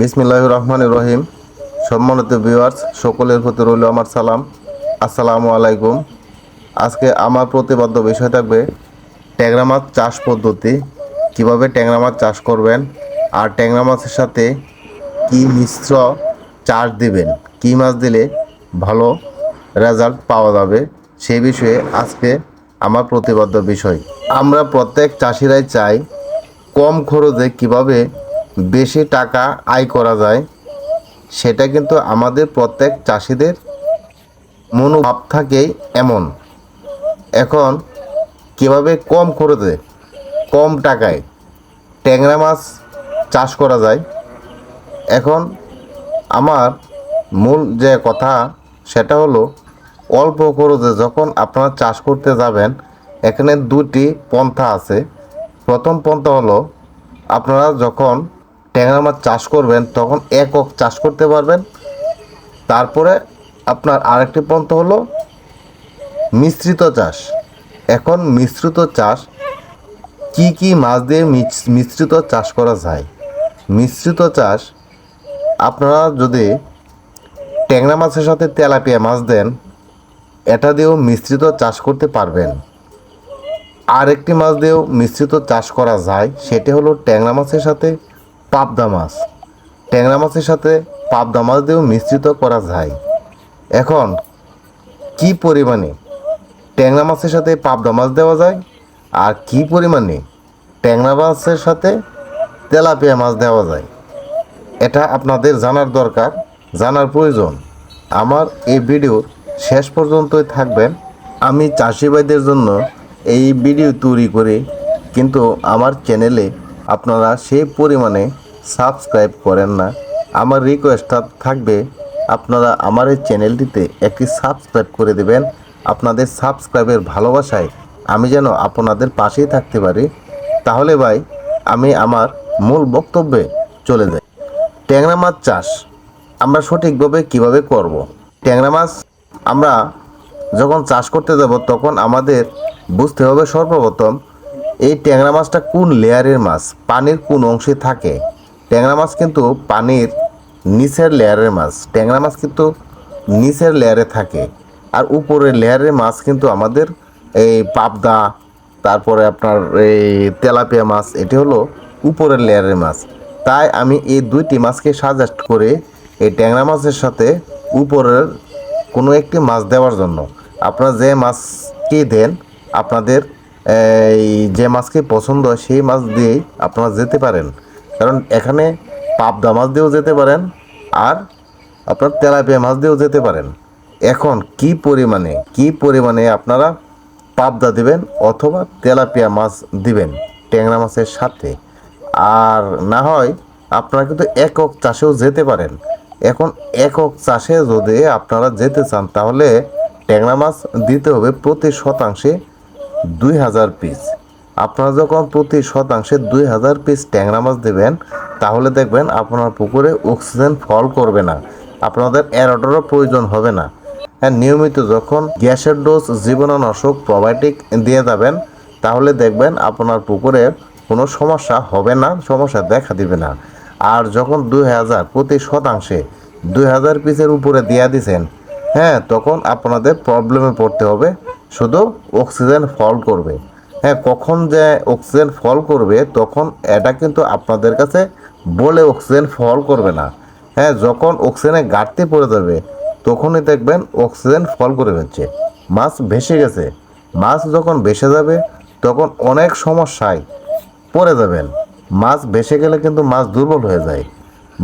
বিসমিল্লাহ রহমান রহিম সম্মানিত ভিউয়ার্স সকলের প্রতি রইল আমার সালাম। আসসালামু আলাইকুম। আজকে আমার প্রতিবদ্ধ বিষয় থাকবে ট্যাংরা মাছ চাষ পদ্ধতি, কীভাবে ট্যাংরা মাছ চাষ করবেন আর ট্যাংরা মাছের সাথে কি মিশ্র চাষ দিবেন, কি মাছ দিলে ভালো রেজাল্ট পাওয়া যাবে সেই বিষয়ে আজকে আমার প্রতিবদ্ধ বিষয়। আমরা প্রত্যেক চাষিরাই চাই কম খরচে কীভাবে বেশি টাকা আয় করা যায়, সেটা কিন্তু আমাদের প্রত্যেক চাষিদের মনোভাব থাকেই এমন। এখন কীভাবে কম খরচে, কম টাকায় ট্যাংরা মাছ চাষ করা যায়? এখন আমার মূল যে কথা, সেটা হলো অল্প খরচে যখন আপনারা চাষ করতে যাবেন, এখানে দুটি পন্থা আছে। প্রথম পন্থা হলো আপনারা যখন ট্যাংরা মাছ চাষ করবেন, তখন একক চাষ করতে পারবেন। তারপরে আপনার আরেকটি পন্থা হলো মিশ্রিত চাষ। এখন মিশ্রিত চাষ, কি কি মাছ দিয়ে মিশ্রিত চাষ করা যায়? মিশ্রিত চাষ, আপনারা যদি ট্যাংরা মাছের সাথে তেলাপিয়া মাছ দেন, এটা দিয়েও মিশ্রিত চাষ করতে পারবেন। আরেকটি মাছ দিয়েও মিশ্রিত চাষ করা যায়, সেটি হলো ট্যাংরা মাছের সাথে পাবদা মাছ। ট্যাংরা মাছের সাথে পাবদা মাছ দিয়েও মিশ্রিত করা যায়। এখন, কি পরিমাণে ট্যাংরা মাছের সাথে পাবদা মাছ দেওয়া যায় আর কি পরিমাণে ট্যাংরা মাছের সাথে তেলাপিয়া মাছ দেওয়া যায়, এটা আপনাদের জানার দরকার, জানার প্রয়োজন। আমার এই ভিডিওর শেষ পর্যন্তই থাকবেন। আমি চাষি ভাইদের জন্য এই ভিডিও তৈরি করি, কিন্তু আমার চ্যানেলে আপনারা সেই পরিমাণে সাবস্ক্রাইব করেন না। আমার রিকোয়েস্টটা থাকবে, আপনারা আমার এই চ্যানেলটিতে একটি সাবস্ক্রাইব করে দেবেন। আপনাদের সাবস্ক্রাইবের ভালোবাসায় আমি যেন আপনাদের পাশেই থাকতে পারি। তাহলে ভাই, আমি আমার মূল বক্তব্যে চলে যাই। ট্যাংরা মাছ চাষ, আমরা সঠিকভাবে কীভাবে করব। ট্যাংরা মাছ আমরা যখন চাষ করতে যাব, তখন আমাদের বুঝতে হবে সর্বপ্রথম, এই ট্যাংরা মাছটা কোন লেয়ারের মাছ? পানির কোন অংশে থাকে? ট্যাংরা মাছ কিন্তু পানির নিচের লেয়ারের মাছ। ট্যাংরা মাছ কিন্তু নিচের লেয়ারে থাকে। আর উপরের লেয়ারের মাছ কিন্তু আমাদের এই পাবদা, তারপরে আপনার এই তেলাপিয়া মাছ, এটি হলো উপরের লেয়ারের মাছ। তাই আমি এই দুইটি মাছকে সাজেস্ট করে এই ট্যাংরা মাছের সাথে উপরের কোনো একটি মাছ দেওয়ার জন্য। আপনারা যে মাছটি দেন, আপনাদের এই যে মাছকে পছন্দ হয়, সেই মাছ দিয়েই আপনারা যেতে পারেন। কারণ এখানে পাবদা মাছ দিয়েও যেতে পারেন আর আপনার তেলাপিয়া মাছ দিয়েও যেতে পারেন। এখন কি পরিমাণে কি পরিমাণে আপনারা পাবদা দিবেন অথবা তেলাপিয়া মাছ দিবেন ট্যাংরা মাছের সাথে? আর না হয় আপনারা কিন্তু একক চাষেও যেতে পারেন। এখন একক চাষে যদি আপনারা যেতে চান, তাহলে ট্যাংরা মাছ দিতে হবে প্রতি শতাংশে দুই হাজার পিস। আপনারা যখন প্রতি শতাংশে দুই হাজার পিস ট্যাংরা মাছ দেবেন, তাহলে দেখবেন আপনার পুকুরে অক্সিজেন ফল করবে না। আপনাদের এরোটারও প্রয়োজন হবে না। হ্যাঁ নিয়মিত যখন গ্যাসের ডোজ জীবাণুনাশক প্রোবায়োটিক দিয়ে যাবেন, তাহলে দেখবেন আপনার পুকুরে কোনো সমস্যা হবে না, সমস্যা দেখা দিবে না। আর যখন দুই হাজার, প্রতি শতাংশে দুই হাজার পিসের উপরে দিয়া দিছেন হ্যাঁ তখন আপনাদের প্রবলেমে পড়তে হবে। শুধু অক্সিজেন ফল করবে। হ্যাঁ কখন যে অক্সিজেন ফল করবে, তখন এটা কিন্তু আপনাদের কাছে বলে অক্সিজেন ফল করবে না। হ্যাঁ যখন অক্সিজেনে ঘাটতি পড়ে যাবে, তখনই দেখবেন অক্সিজেন ফল করে ফেলছে। মাছ ভেসে গেছে। মাছ যখন ভেসে যাবে, তখন অনেক সমস্যায় পড়ে যাবেন। মাছ ভেসে গেলে কিন্তু মাছ দুর্বল হয়ে যায়।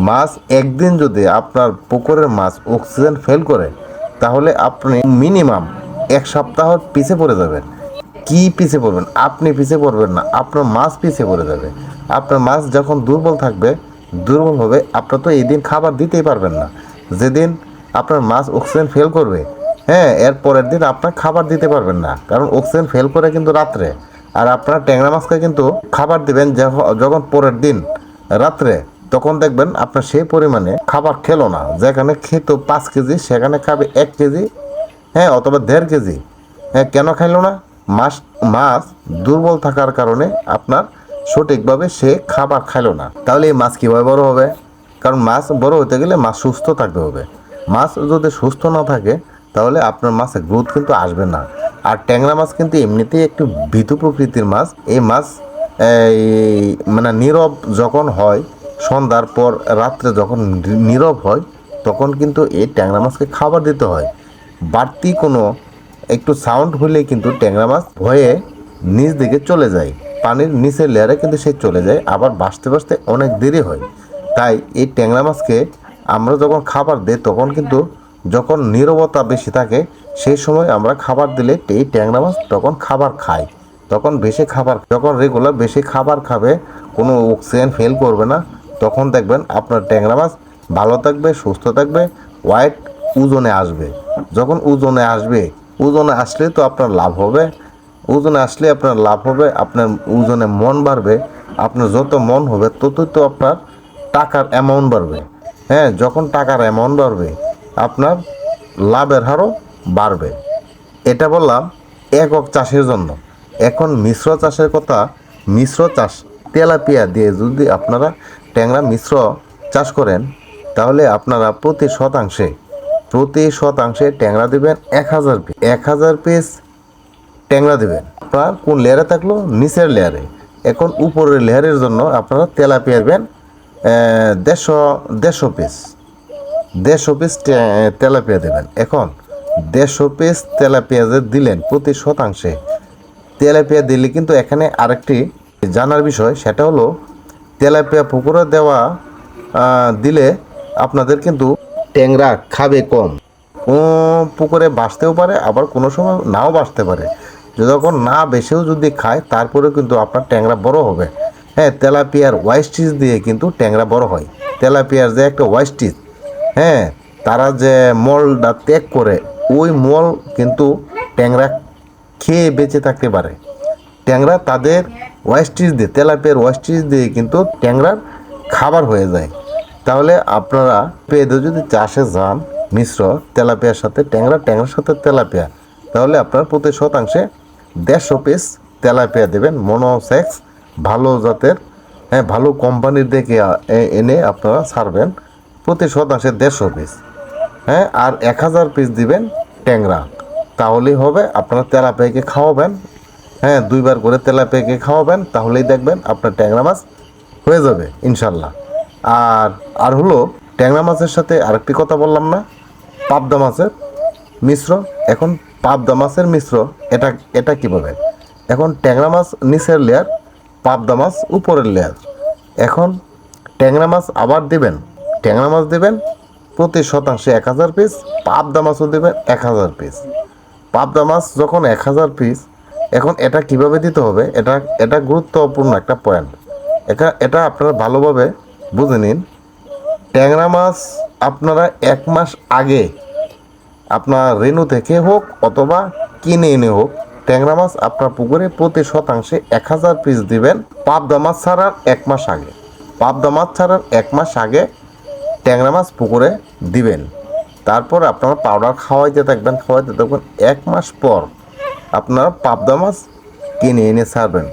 মাছ একদিন যদি আপনার পুকুরের মাছ অক্সিজেন ফেল করে, তাহলে আপনি মিনিমাম এক সপ্তাহ পিছে পড়ে যাবেন। কি পিছে পড়বেন? আপনি পিছে পড়বেন না, আপনার মাছ পিছে পড়ে যাবে। আপনার মাছ যখন দুর্বল থাকবে, দুর্বল হবে, আপনার তো এই দিন খাবার দিতেই পারবেন না। যেদিন আপনার মাছ অক্সিজেন ফেল করবে হ্যাঁ এর পরের দিন আপনার খাবার দিতে পারবেন না, কারণ অক্সিজেন ফেল করে কিন্তু রাত্রে। আর আপনার ট্যাংরা মাছকে কিন্তু খাবার দিবেন যখন- পরের দিন রাত্রে, তখন দেখবেন আপনার সেই পরিমাণে খাবার খেলো না। যেখানে খেত পাঁচ কেজি, সেখানে খাবে এক কেজি হ্যাঁ অথবা দেড় কেজি। হ্যাঁ কেন খাইলো না? মাছ মাছ দুর্বল থাকার কারণে আপনার সঠিকভাবে সে খাবার খাইলো না। তাহলে এই মাছ কীভাবে বড় হবে? কারণ মাছ বড় হতে গেলে মাছ সুস্থ থাকতে হবে। মাছ যদি সুস্থ না থাকে, তাহলে আপনার মাছের গ্রোথ কিন্তু আসবে না। আর ট্যাংরা মাছ কিন্তু এমনিতেই একটু ভীতু প্রকৃতির মাছ। এই মাছ, এই মানে নীরব যখন হয়, সন্ধ্যার পর রাত্রে যখন নীরব হয়, তখন কিন্তু এই ট্যাংরা মাছকে খাবার দিতে হয়। বাড়তি কোনো একটু সাউন্ড হলে কিন্তু ট্যাংরা মাছ ভয়ে নিচ দিকে চলে যায়। পানির নিচের লেয়ারে কিন্তু সে চলে যায়, আবার বাঁচতে বাঁচতে অনেক দেরি হয়। তাই এই ট্যাংরা মাছকে আমরা যখন খাবার দিই, তখন কিন্তু যখন নীরবতা বেশি থাকে, সেই সময় আমরা খাবার দিলে এই ট্যাংরা মাছ তখন খাবার খায়। তখন বেশি খাবার যখন রেগুলার বেশি খাবার খাবে, কোনো অক্সিজেন ফেল করবে না। তখন দেখবেন আপনার ট্যাংরা মাছ ভালো থাকবে, সুস্থ থাকবে ওয়াইট ওজনে আসবে। যখন ওজনে আসবে ওজনে আসলে তো আপনার লাভ হবে। ওজনে আসলে আপনার লাভ হবে, আপনার ওজনে মন বাড়বে, আপনার যত মন হবে ততই তো আপনার টাকার অ্যামাউন্ট বাড়বে। হ্যাঁ যখন টাকার অ্যামাউন্ট বাড়বে, আপনার লাভের হারও বাড়বে। এটা বললাম একক চাষের জন্য। এখন মিশ্র চাষের কথা, মিশ্র চাষ তেলাপিয়া দিয়ে যদি আপনারা ট্যাংরা মিশ্র চাষ করেন, তাহলে আপনারা প্রতি শতাংশে প্রতি শতাংশে ট্যাংরা দেবেন এক হাজার পিস এক হাজার পিস ট্যাংরা দেবেন। আপনার কোন লেয়ারে থাকল? নিচের লেয়ারে এখন উপরের লেয়ারের জন্য আপনারা তেলাপিয়া দেবেন দেড়শো দেড়শো পিস দেড়শো পিস তেলাপিয়া দেবেন। এখন দেড়শো পিস তেলাপিয়া যে দিলেন প্রতি শতাংশে তেলাপিয়া দিলে কিন্তু এখানে আরেকটি জানার বিষয়, সেটা হলো তেলাপিয়া পুকুরে দেওয়া দিলে আপনাদের কিন্তু ট্যাংরা খাবে কম। ও, পুকুরে বাঁচতেও পারে, আবার কোনো সময় নাও বাঁচতে পারে। যখন না বেশিও যদি খায়, তারপরেও কিন্তু আপনার ট্যাংরা বড় হবে। হ্যাঁ তেলাপিয়ার ওয়াইস্টিচ দিয়ে কিন্তু ট্যাংরা বড় হয়। তেলাপিয়ার যে একটা ওয়াইস্টিচ হ্যাঁ তারা যে মলটা ত্যাগ করে, ওই মল কিন্তু ট্যাংরা খেয়ে বেঁচে থাকতে পারে। ট্যাংরা তাদের ওয়েস্টিজ দিয়ে, তেলাপিয়ার ওয়েস্টিজ দিয়ে কিন্তু ট্যাংরার খাবার হয়ে যায়। তাহলে আপনারা পেঁদে যদি চাষে যান, মিশ্র তেলাপিয়ার সাথে, ট্যাংরা, ট্যাংরার সাথে তেলাপিয়া, তাহলে আপনার প্রতি শতাংশে দেড়শো পিস তেলাপিয়া দেবেন মনোসেক্স ভালো জাতের হ্যাঁ ভালো কোম্পানির দেখে এনে আপনারা ছাড়বেন, প্রতি শতাংশে দেড়শো পিস হ্যাঁ আর এক হাজার পিস দিবেন ট্যাংরা, তাহলেই হবে আপনারা তেলাপিয়াকে খাওয়াবেন হ্যাঁ দুইবার করে তেলাপিয়াকে খাওয়াবেন, তাহলেই দেখবেন আপনার ট্যাংরা মাছ হয়ে যাবে, ইনশাল্লাহ। আর আর হলো, ট্যাংরা মাছের সাথে আরেকটি কথা বললাম না। পাবদা মাছের মিশ্র। এখন পাবদা মাছের মিশ্র, এটা এটা কীভাবে? এখন ট্যাংরা মাছ নিচের লেয়ার পাবদা মাছ উপরের লেয়ার এখন ট্যাংরা মাছ আবার দেবেন, ট্যাংরা মাছ দেবেন প্রতি শতাংশে এক হাজার পিস পাবদা মাছও দেবেন এক হাজার পিস পাবদা মাছ যখন এক হাজার পিস এখন এটা কীভাবে দিতে হবে? এটা এটা গুরুত্বপূর্ণ একটা পয়েন্ট এটা এটা আপনারা ভালোভাবে বুঝে নিন, ট্যাংরা মাছ আপনারা এক মাস আগে আপনার রেনু থেকে হোক অথবা কিনে এনে হোক, ট্যাংরা মাছ আপনার পুকুরে প্রতি শতাংশে এক হাজার পিস দিবেন। পাবদা মাছ ছাড়ার এক মাস আগে। পাবদা মাছ ছাড়ার এক মাস আগে ট্যাংরা মাছ পুকুরে দিবেন। তারপর আপনারা পাউডার খাওয়াইতে থাকবেন খাওয়াইতে থাকবেন এক মাস পর আপনারা পাবদা মাছ কিনে এনে ছাড়বেন।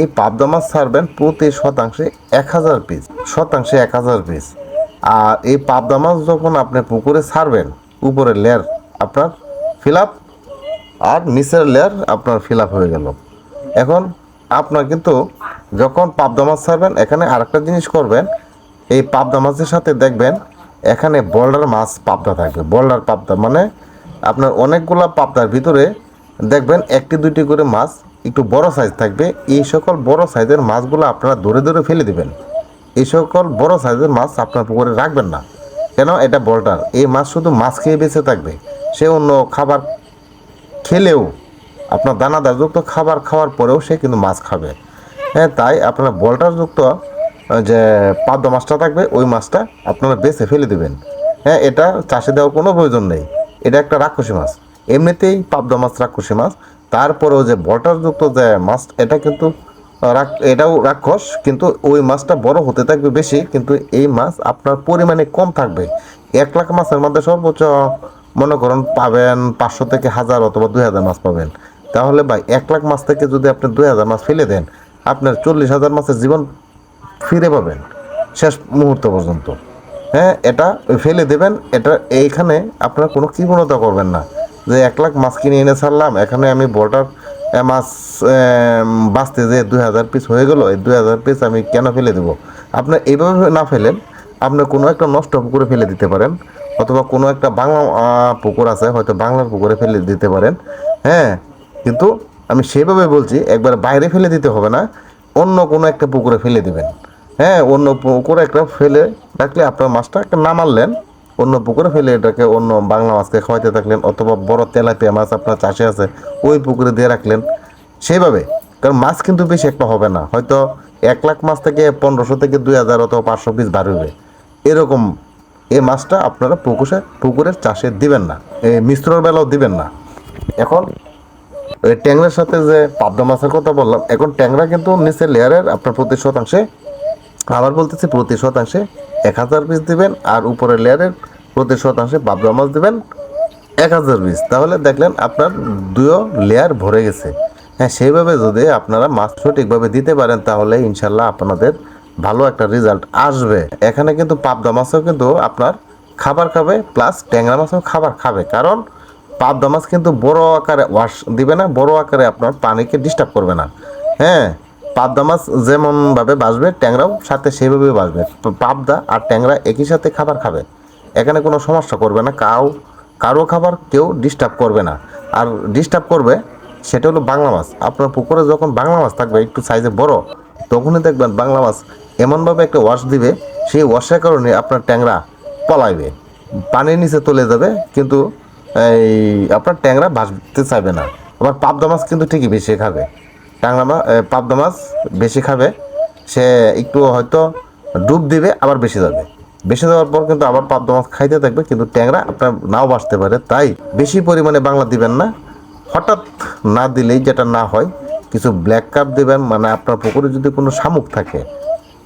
এই পাবদা মাছ ছাড়বেন প্রতি শতাংশে এক হাজার পিস শতাংশে এক হাজার পিস আর এই পাবদা মাছ যখন আপনি পুকুরে ছাড়বেন, উপরের লেয়ার আপনার ফিল আপ আর নিচের লেয়ার আপনার ফিল আপ হয়ে গেল। এখন আপনার কিন্তু যখন পাবদা মাছ ছাড়বেন, এখানে আরেকটা জিনিস করবেন, এই পাবদা মাছের সাথে দেখবেন, এখানে বল্ডার মাছ পাবদা থাকবে বল্ডার পাবদা মানে আপনার অনেকগুলা পাবদার ভিতরে দেখবেন একটি দুইটি করে মাছ একটু বড় সাইজ থাকবে, এই সকল বড় সাইজের মাছগুলো আপনারা ধরে ধরে ফেলে দেবেন। এই সকল বড় সাইজের মাছ আপনার পুকুরে রাখবেন না। কেন? এটা বলটার এই মাছ শুধু মাছ খেয়ে বেঁচে থাকবে। সে অন্য খাবার খেলেও, আপনার দানাদারযুক্ত খাবার খাওয়ার পরেও সে কিন্তু মাছ খাবে। হ্যাঁ তাই আপনার বলটারযুক্ত যে পাদ্য মাছটা থাকবে, ওই মাছটা আপনারা বেছে ফেলে দেবেন। হ্যাঁ এটা চাষে দেওয়ার কোনো প্রয়োজন নেই। এটা একটা রাক্ষসী মাছ। এমনিতেই পাবদা মাছ, রাক্ষসী মাছ। তারপরেও যে বটারযুক্ত যে মাছ, এটা কিন্তু এটাও রাক্ষস, কিন্তু ওই মাছটা বড় হতে থাকবে বেশি, কিন্তু এই মাছ আপনার পরিমাণে কম থাকবে। এক লাখ মাছের মধ্যে সর্বোচ্চ মনে করুন পাবেন পাঁচশো থেকে হাজার অথবা দুই হাজার মাছ পাবেন। তাহলে ভাই, এক লাখ মাছ থেকে যদি আপনি দুই হাজার মাছ ফেলে দেন, আপনার চল্লিশ হাজার মাছের জীবন ফিরে পাবেন, শেষ মুহূর্ত পর্যন্ত। হ্যাঁ এটা ফেলে দেবেন, এটা এইখানে আপনার কোনো কৃপণতা করবেন না। যে এক লাখ মাছ কিনে এনে ছাড়লাম। এখানে আমি বর্ডার মাছ বাঁচতে যে দুই হাজার পিস হয়ে গেল, এই দুই হাজার পিস আমি কেন ফেলে দেবো? আপনার এইভাবে না ফেলেন, আপনি কোনো একটা নষ্ট পুকুরে ফেলে দিতে পারেন, অথবা কোনো একটা বাংলা পুকুর আছে, হয়তো বাংলার পুকুরে ফেলে দিতে পারেন হ্যাঁ? কিন্তু আমি সেভাবে বলছি, একবার বাইরে ফেলে দিতে হবে না, অন্য কোনো একটা পুকুরে ফেলে দিবেন হ্যাঁ? অন্য পুকুরে একটা ফেলে রাখলে আপনার মাছটা একটা নামাললেন অন্য পুকুরে ফেলে এটাকে অন্য বাংলা মাছকে খাওয়াইতে থাকলেন অথবা বড় তেলাপিয়া মাছ আপনার চাষে আছে, ওই পুকুরে দিয়ে রাখলেন। সেইভাবে, কারণ মাছ কিন্তু বেশি একটা হবে না, হয়তো এক লাখ মাছ থেকে পনেরোশো থেকে দুই হাজার অথবা পাঁচশো পিস বাড়বে এরকম এই মাছটা আপনারা পুকুরে পুকুরের চাষে দিবেন না, এই মিশ্রর বেলাও দিবেন না। এখন ওই ট্যাংরার সাথে যে পাবদা মাছের কথা বললাম, এখন ট্যাংরা কিন্তু নিচে লেয়ারের আপনার প্রতি শতাংশে, আবার বলতেছি প্রতি শতাংশে এক হাজার পিস দিবেন আর উপরের লেয়ারের প্রতি শতাংশে পাবদা মাছ দেবেন, এক হাজার পিস তাহলে দেখলেন আপনার দুয়ো লেয়ার ভরে গেছে। হ্যাঁ সেইভাবে যদি আপনারা মাছ সঠিকভাবে দিতে পারেন, তাহলে ইনশাল্লাহ আপনাদের ভালো একটা রেজাল্ট আসবে। এখানে কিন্তু পাবদা মাছও কিন্তু আপনার খাবার খাবে প্লাস ট্যাংরা মাছও খাবার খাবে। কারণ পাবদা মাছ কিন্তু বড় আকারে ওয়াশ দিবে না, বড় আকারে আপনার পানিকে ডিস্টার্ব করবে না। হ্যাঁ পাবদা মাছ যেমনভাবে বাসবে ট্যাংরাও সাথে সেইভাবে বাসবে পাবদা আর ট্যাংরা একই সাথে খাবার খাবে। এখানে কোনো সমস্যা করবে না, কাউ, কারও খাবার কেউ ডিস্টার্ব করবে না। আর ডিস্টার্ব করবে সেটা হলো বাংলা মাছ। আপনার পুকুরে যখন বাংলা মাছ থাকবে, একটু সাইজে বড়, তখনই দেখবেন বাংলা মাছ এমনভাবে একটা ওয়াশ দিবে, সেই ওয়াশের কারণে আপনার ট্যাংরা পলাইবে। পানির নিচে চলে যাবে, কিন্তু এই আপনার ট্যাংরা ভাসতে চাইবে না। আবার পাবদা মাছ কিন্তু ঠিকই বেশি খাবে। ট্যাংরা মাছ পাবদা মাছ বেশি খাবে। সে একটু হয়তো ডুব দিবে, আবার বেশি যাবে। বেশি যাওয়ার পর কিন্তু আবার পাবদা মাছ খাইতে থাকবে কিন্তু ট্যাংরা আপনার নাও বাসতে পারে। তাই বেশি পরিমাণে বাংলা দিবেন না। হঠাৎ না দিলেই যেটা না হয় কিছু ব্ল্যাক কাপ দেবেন মানে আপনার পুকুরে যদি কোনো শামুক থাকে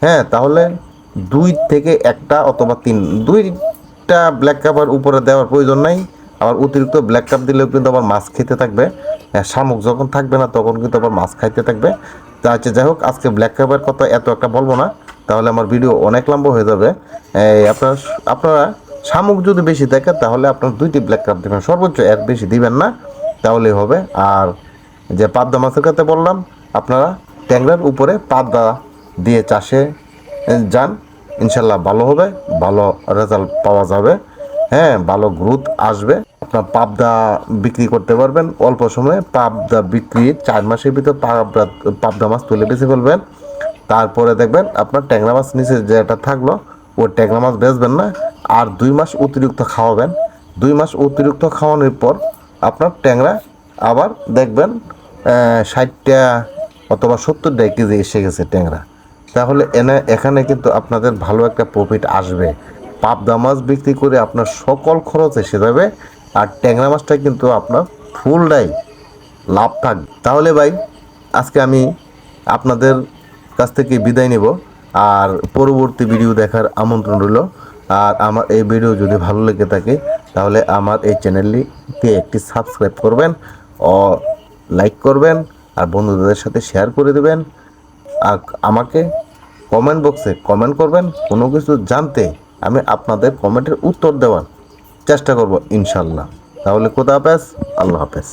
হ্যাঁ তাহলে দুই থেকে একটা অথবা তিন দুইটা ব্ল্যাক কাপের উপরে দেওয়ার প্রয়োজন নাই। আবার অতিরিক্ত ব্ল্যাক কাপ দিলেও কিন্তু আবার মাছ খেতে থাকবে। হ্যাঁ, শামুক যখন থাকবে না তখন কিন্তু আবার মাছ খাইতে থাকবে। তা হচ্ছে যাই হোক আজকে ব্ল্যাক কাপের কথা এত একটা বলব না। তাহলে আমার ভিডিও অনেক লম্বা হয়ে যাবে। আপনার আপনারা শামুক যদি বেশি থাকে তাহলে আপনার দুইটি ব্ল্যাক কাপ দেবেন। সর্বোচ্চ এর বেশি দিবেন না, তাহলেই হবে। আর যে পাবদা মাছের কথা বললাম, আপনারা ট্যাংরার উপরে পাবদা দিয়ে চাষে যান। ইনশাল্লাহ ভালো হবে, ভালো রেজাল্ট পাওয়া যাবে। হ্যাঁ ভালো গ্রোথ আসবে। আপনার পাবদা বিক্রি করতে পারবেন। অল্প সময়ে পাবদা বিক্রি চার মাসের ভিতর পাবদা পাবদা মাছ তুলে বেঁচে ফেলবেন। তারপরে দেখবেন আপনার ট্যাংরা মাছ নিচে যেটা থাকল ও ট্যাংরা মাছ বেচবেন না। আর দুই মাস অতিরিক্ত খাওয়াবেন। দুই মাস অতিরিক্ত খাওয়ানোর পর আপনার ট্যাংরা আবার দেখবেন ষাটটা অথবা সত্তরটা কেজি এসে গেছে ট্যাংরা। তাহলে এনে, এখানে কিন্তু আপনাদের ভালো একটা প্রফিট আসবে। পাবদা মাছ বিক্রি করে আপনার সকল খরচ এসে যাবে। আর ট্যাংরা মাছটা কিন্তু আপনার ফুলটাই লাভ থাকবে। তাহলে ভাই, আজকে আমি আপনাদের কাছ থেকে বিদায় নেব। আর পরবর্তী ভিডিও দেখার আমন্ত্রণ রইল। আর আমার এই ভিডিও যদি ভালো লেগে থাকে, তাহলে আমার এই চ্যানেলটিকে একটি সাবস্ক্রাইব করবেন ও লাইক করবেন, আর বন্ধুদের সাথে শেয়ার করে দেবেন। আর আমাকে কমেন্ট বক্সে কমেন্ট করবেন। কোনো কিছু জানতে আমি আপনাদের কমেন্টের উত্তর দেওয়ার চেষ্টা করব ইনশাল্লাহ তাহলে কোথা হাফেজ, আল্লাহ হাফেজ।